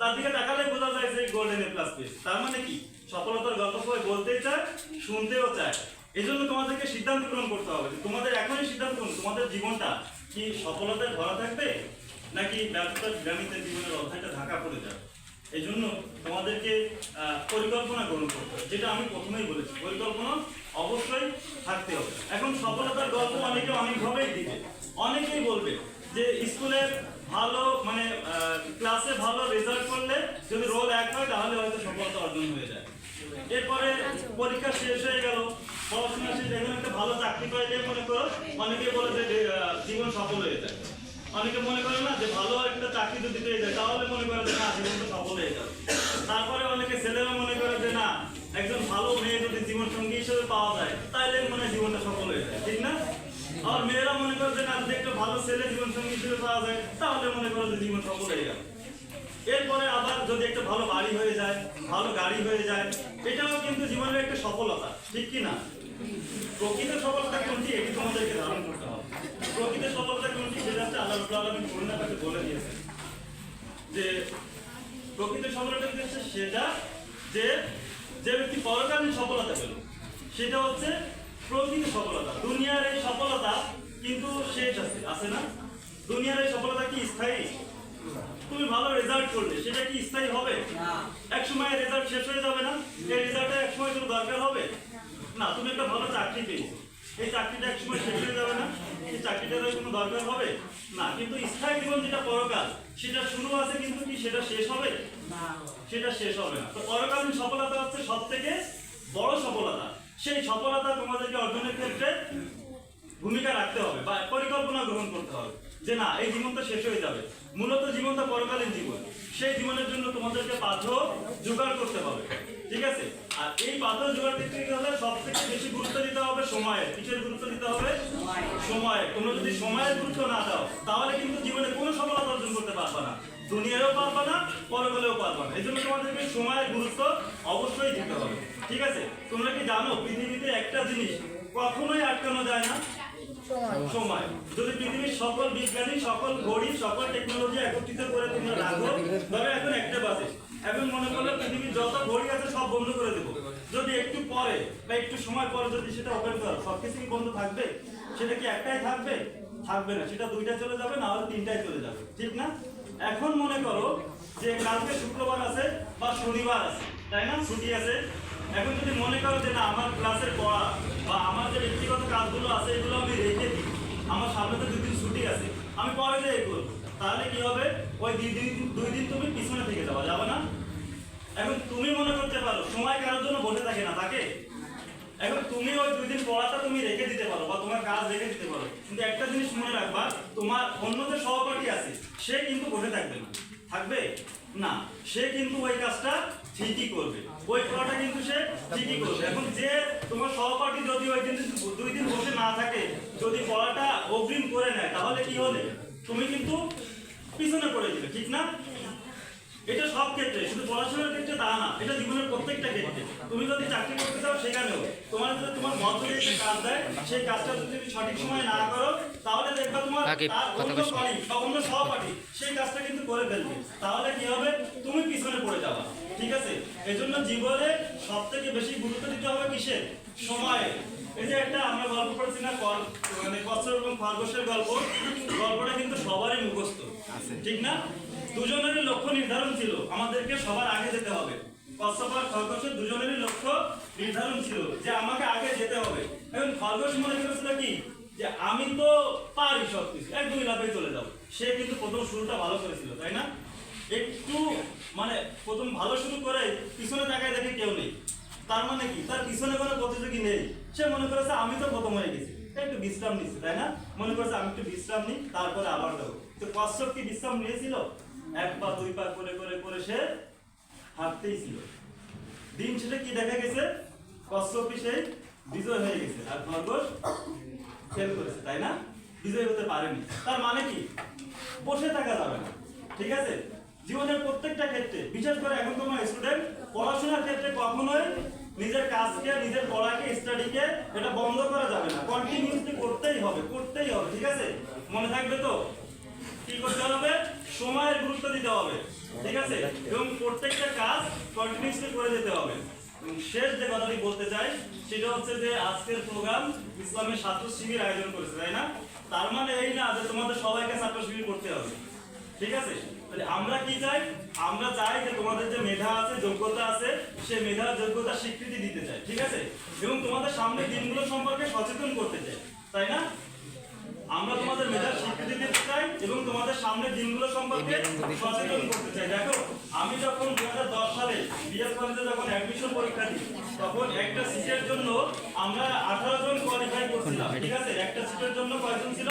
তার দিকে তাকালে বোঝা যায় যে গোল্ডেন এ প্লাস পেয়েছে তার মানে কি? সফলতার গল্প সবাই বলতেই চায়, শুনতেও চায়। এই জন্য তোমাদেরকে সিদ্ধান্ত গ্রহণ করতে হবে তোমাদের এখনই সিদ্ধান্ত গ্রহণ, তোমাদের জীবনটা কি সফলতায় ভরা থাকবে, নাকি ব্যর্থতার গ্রামীণের জীবনের অধ্যায়টা ঢাকা পড়ে যাবে? এই জন্য তোমাদেরকে পরিকল্পনা গ্রহণ করতে হবে, যেটা আমি প্রথমেই বলেছি। পরিকল্পনা অবশ্যই থাকতে হবে। এখন সফলতার গল্প অনেকে অনেকভাবেই দিবে। অনেকেই বলবে যে স্কুলের ভালো মানে আহ, ক্লাসে ভালো রেজাল্ট করলে যদি রোল এক হয় তাহলে হয়তো সফলতা অর্জন হয়ে যায়। এরপরে পরীক্ষা শেষ হয়ে গেল। পড়াশোনা শেষ, এখন একটা ভালো চাকরি পাইলে মনে করো, অনেকে বলে যে জীবন সফল হয়ে যায়। অনেকে মনে করে না যে, ভালো একটা চাকরি যদি পেয়ে যায়, তাহলে মনে করে যে, না জীবনটা সফল হয়ে যাবে তারপরে অনেকে ছেলেরা মনে করে যে, না, একজন ভালো মেয়ে যদি জীবন সঙ্গী হিসেবে পাওয়া যায় তাহলে মনে জীবনটা সফল হয়ে যায়, ঠিক না? আর মেয়েরা মনে করে যে, না, যদি একটা ভালো ছেলে জীবন সঙ্গী হিসেবে পাওয়া যায়, তাহলে মনে করে যে, জীবন সফল হয়ে গেল। এরপরে আবার যদি একটা ভালো বাড়ি হয়ে যায়, ভালো গাড়ি হয়ে যায়, এটাও কিন্তু জীবনের একটা সফলতা, ঠিক কি না? প্রকৃত সফলতা কোনটি? এটি তোমাদেরকে ধারণ করতে হবে। প্রকৃত সফলতা কোনটি? সেটা হচ্ছে আল্লাহ রব্বুল আলামিন করোনা কাছে বলে দিয়েছেন যে, প্রকৃত সফলতা হচ্ছে? সেটা যে যে ব্যক্তি পরকালীন সফলতা পেল, সেটা হচ্ছে প্রকৃত সফলতা। দুনিয়ার এই সফলতা কিন্তু শেষ আছে আছে না? দুনিয়ার এই সফলতা কি স্থায়ী? তুমি ভালো রেজাল্ট করলে। সেটা কি স্থায়ী হবে? এক সময় রেজাল্ট শেষ হয়ে যাবে না? এই রেজাল্টটা এক সময় কোনো দরকার হবে? না তুমি একটা ভালো চাকরি পেয়েছ। এই চাকরিটা এক সময় শেষ হয়ে যাবে না? এই চাকরিটার কোনো দরকার হবে? না কিন্তু স্থায়ী জীবন যেটা পরকাল সেটা শুরু আছে কিন্তু কি সেটা শেষ হবে? সেটা শেষ হবে না। তো পরকালীন সফলতা হচ্ছে সব থেকে বড় সফলতা। সেই সফলতা তোমাদেরকে অর্জনের ক্ষেত্রে ভূমিকা রাখতে হবে বা পরিকল্পনা গ্রহণ করতে হবে। যে না, এই জীবনটা শেষ হয়ে যাবে। মূলত জীবনটা পরকালীন জীবন। সেই জীবনের জন্য তোমাদেরকে পাথর জোগাড় করতে হবে। ঠিক আছে? আর এই পাথর জোগাড় করতে গেলে সব থেকে বেশি গুরুত্ব দিতে হবে সময়ে কিসের গুরুত্ব দিতে হবে? সময়ে তোমরা যদি সময়ের গুরুত্ব না দাও, তাহলে কিন্তু জীবনে কোনো সফলতা অর্জন করতে পারবে না। দুনিয়ারও পারবে না, পরকালেও পারবে না। এই জন্য তোমাদেরকে সময়ের গুরুত্ব অবশ্যই দিতে হবে। ঠিক আছে? তোমরা কি জানো, পৃথিবীতে একটা জিনিস কখনোই আটকানো যায় না? যদি পৃথিবীর সকল বিজ্ঞানী, সকল ঘড়ি সকল টেকনোলজি একত্রিত করে রাখো এখন একটা এখন মনে পৃথিবীর যত ঘড়ি আছে সব বন্ধ করে দেবো। যদি একটু পরে বা একটু সময় পরে যদি সেটা ওপেন করো সব বন্ধ থাকবে? সেটা কি একটাই থাকবে? থাকবে না। সেটা দুইটা চলে যাবে না হলে তিনটাই চলে যাবে। ঠিক না? এখন মনে করো যে কালকে শুক্রবার আছে বা শনিবার আছে। তাই না? ছুটি আছে। এখন যদি মনে করো যে না, আমার ক্লাসের পড়া বা আমার যে ব্যক্তিগত কাজগুলো আছে, এগুলো আমি রেখে দিই। আমার সামনে তো দুদিন ছুটি আছে, আমি পরে যাই করব তাহলে কি হবে? ওই দুই দিন দুই দিন তুমি পিছনে থেকে যাওয়া যাবে না? এখন তুমি মনে করতে পারো, সময় কারোর জন্য বসে থাকে না তাকে এখন তুমি ওই দুই দিন পড়াটা তুমি রেখে দিতে পারো বা তোমার কাজ রেখে দিতে পারো। কিন্তু একটা জিনিস মনে রাখবা, তোমার অন্য যে সহপাঠী আছে, সে কিন্তু বসে থাকবে না। থাকবে? না, সে কিন্তু ওই কাজটা ঠিকই করবে। ওই খেলাটা কিন্তু সে ঠিকই করবে। এখন যে তোমার সহপাঠী যদি ওই দিন দুই দিন বসে না থাকে, যদি পড়াটা অগ্রিম করে নেয়, তাহলে কি হলে তুমি কিন্তু পিছনে পড়ে দিলে ঠিক না? এটা সব ক্ষেত্রে শুধু পড়াশোনার ক্ষেত্রে তা না এটা জীবনের প্রত্যেকটা ক্ষেত্রে। তুমি যদি চাকরি করতে চাও সেখানেও তোমার যদি তোমার মত যে কাজ দেয় সেই কাজটা যদি তুমি সঠিক সময় না করো তাহলে দেখবা তোমার তার অন্য। কলিগ বা অন্য সহপাঠী সেই কাজটা কিন্তু করে ফেলবে। তাহলে কি হবে? তুমি পিছনে পড়ে যাবা ঠিক আছে? এজন্য জীবনে সব থেকে বেশি গুরুত্ব দিতে হবে কিসের? সময়ে। এই যে একটা আমরা গল্প পড়েছি না মানে কচ্ছপ এবং খরগোশের গল্প গল্পটা কিন্তু সবারই মুখস্থ। ঠিক না? দুজনেরই লক্ষ্য নির্ধারণ ছিল আমাদেরকে সবার আগে যেতে হবে। কচ্ছপ আর খরগোশের দুজনেরই লক্ষ্য নির্ধারণ ছিল যে আমাকে আগে যেতে হবে। এখন খরগোশ মনে করেছিল কি? যে আমি তো পারি সব কিছু এক দুই লাভে চলে যাব। সে কিন্তু প্রথম শুরুটা ভালো করেছিল তাই না? একটু মানে প্রথম ভালো শুরু করে পিছনে তাকায় দেখে কেউ নেই। তার মানে কি? তার পিছনে কোনো প্রতিযোগী নেই। সে মনে করেছে, আমি তো প্রথম হয়ে গেছি। একটু বিশ্রাম নিচ্ছে, তাই না? মনে করেছে, আমি একটু বিশ্রাম নিই, তারপরে আবার যাব তো কশ্যপ কি বিশ্রাম নিয়েছিল। এক পা, দুই পা করে করে করে সে হাঁটতেই ছিল। দিন সেটা কি দেখা গেছে? কশ্যপই সেই বিজয় হয়ে গেছে। আর খরগোশ ফেল করেছে, তাই না? বিজয় হতে পারেনি। তার মানে কি? বসে থাকা যাবে না, ঠিক আছে? জীবনের প্রত্যেকটা ক্ষেত্রে, বিশেষ করে এখন তোমার স্টুডেন্ট পড়াশোনার ক্ষেত্রে কখনোই নিজের কাজকে, নিজের পড়াকে স্টাডিকে এটা বন্ধ করা যাবে না। কন্টিনিউসলি করতেই হবে করতেই হবে, ঠিক আছে? মনে থাকবে তো? কি করতে হবে? সময়ের গুরুত্ব দিতে হবে, ঠিক আছে? এবং প্রত্যেকটা কাজ কন্টিনিউসলি করে যেতে হবে। এবং শেষ যে কথাটি বলতে চাই, সেটা হচ্ছে যে আজকের প্রোগ্রাম ইসলামের ছাত্র শিবির আয়োজন করেছে, তাই না? তার মানে এই না যে তোমাদের সবাইকে ছাত্র শিবির করতে হবে, ঠিক আছে? আমরা কি চাই? আমরা চাই যে তোমাদের যে মেধা আছে, যোগ্যতা আছে, সে মেধা, যোগ্যতা স্বীকৃতি দিতে চাই, ঠিক আছে? এবং তোমাদের সামনে দিনগুলো সম্পর্কে সচেতন করতে চাই, তাই না? আমরা তোমাদের মেধার স্বীকৃতি দিতে চাই এবং তোমাদের সামনে দিনগুলো সম্পর্কে সচেতন করতে চাই। দেখো, আমি যখন দু হাজার দশ সালে বিএস কলেজে যখন অ্যাডমিশন পরীক্ষা দিই, তখন একটা সিটের জন্য আমরা আঠারো জন কোয়ালিফাই করছিলাম, ঠিক আছে? একটা সিটের জন্য কয়জন ছিল?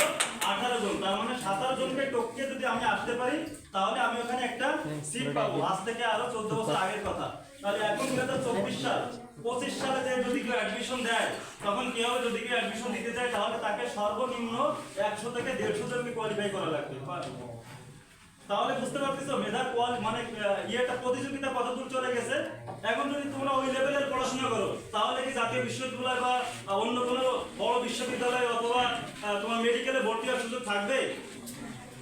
তার মানে সাতারো জনকে টপকে যদি আমি আসতে পারি তাহলে আমি ওখানে একটা সিট পাবো। আজ থেকে আরও চোদ্দ বছর আগের কথা। তাহলে এখন দুই হাজার চব্বিশ সাল পঁচিশ সালে যে যদি কেউ অ্যাডমিশন দেয় তখন কি হবে? যদি কেউ অ্যাডমিশন দিতে চায় তাহলে তাকে সর্বনিম্ন একশো থেকে দেড়শো জনকে কোয়ালিফাই করা লাগবে। তাহলে বুঝতে পারতেছো, মেধার কোয়াল মানে ইয়েটা, প্রতিযোগিতা কত দূর চলে গেছে? এখন যদি তোমরা ওই লেভেলের পড়াশোনা করো, তাহলে কি জাতীয় বিশ্ববিদ্যালয় বা অন্য কোনো বড় বিশ্ববিদ্যালয় অথবা তোমার মেডিকেলে ভর্তি হওয়ার সুযোগ থাকবে?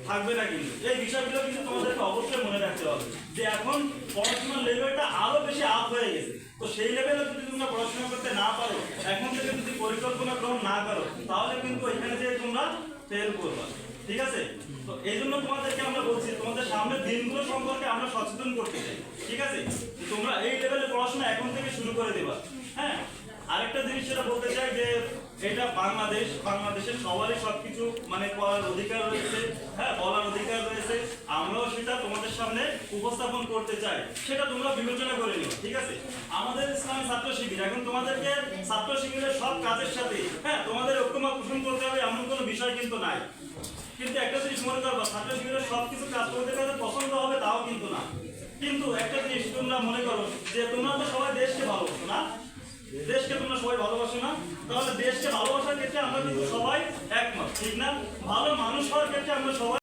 থাকবে না কিন্তু। এই বিষয়গুলো কিন্তু তোমাদেরকে অবশ্যই মনে রাখতে হবে যে এখন পড়াশোনার লেভেলটা আরও বেশি আপ হয়ে গেছে। তো সেই লেভেলে যদি তোমরা পড়াশোনা করতে না পারো, এখন থেকে যদি পরিকল্পনা গ্রহণ না করো, তাহলে কিন্তু এখানে যে তোমরা ফেল করবা, ঠিক আছে? তো এই জন্য তোমাদেরকে আমরা বলছি, তোমাদের সামনে দিনগুলো সম্পর্কে আমরা সচেতন করতে চাই, ঠিক আছে? তোমরা এই লেভেলে পড়াশোনা এখন থেকে শুরু করে দেবা হ্যাঁ? আরেকটা জিনিস সেটা বলতে চাই যে এটা বাংলাদেশ, বাংলাদেশের সবারই সবকিছু মানে করার অধিকার রয়েছে হ্যাঁ বলার অধিকার রয়েছে। আমরাও সেটা তোমাদের সামনে উপস্থাপন করতে চাই। সেটা তোমরা বিবেচনা করে নিও, ঠিক আছে? আমাদের ইসলামী ছাত্র শিবির, এখন তোমাদেরকে ছাত্র শিবিরের সব কাজের সাথে হ্যাঁ তোমাদের ঐক্যমত পোষণ করতে হবে এমন কোনো বিষয় কিন্তু নাই। কিন্তু একটা জিনিস মনে করবা, ছাত্র শিবিরের সব কিছু কাজ করতে কাজে পছন্দ হবে তাও কিন্তু না। কিন্তু একটা জিনিস তোমরা মনে করো যে তোমরা তো সবাই দেশকে ভালোবাসো না? দেশকে তোমরা সবাই ভালোবাসো না? তাহলে দেশকে ভালোবাসার ক্ষেত্রে আমরা কিন্তু সবাই একমত, ঠিক না? ভালো মানুষ হওয়ার ক্ষেত্রে আমরা সবাই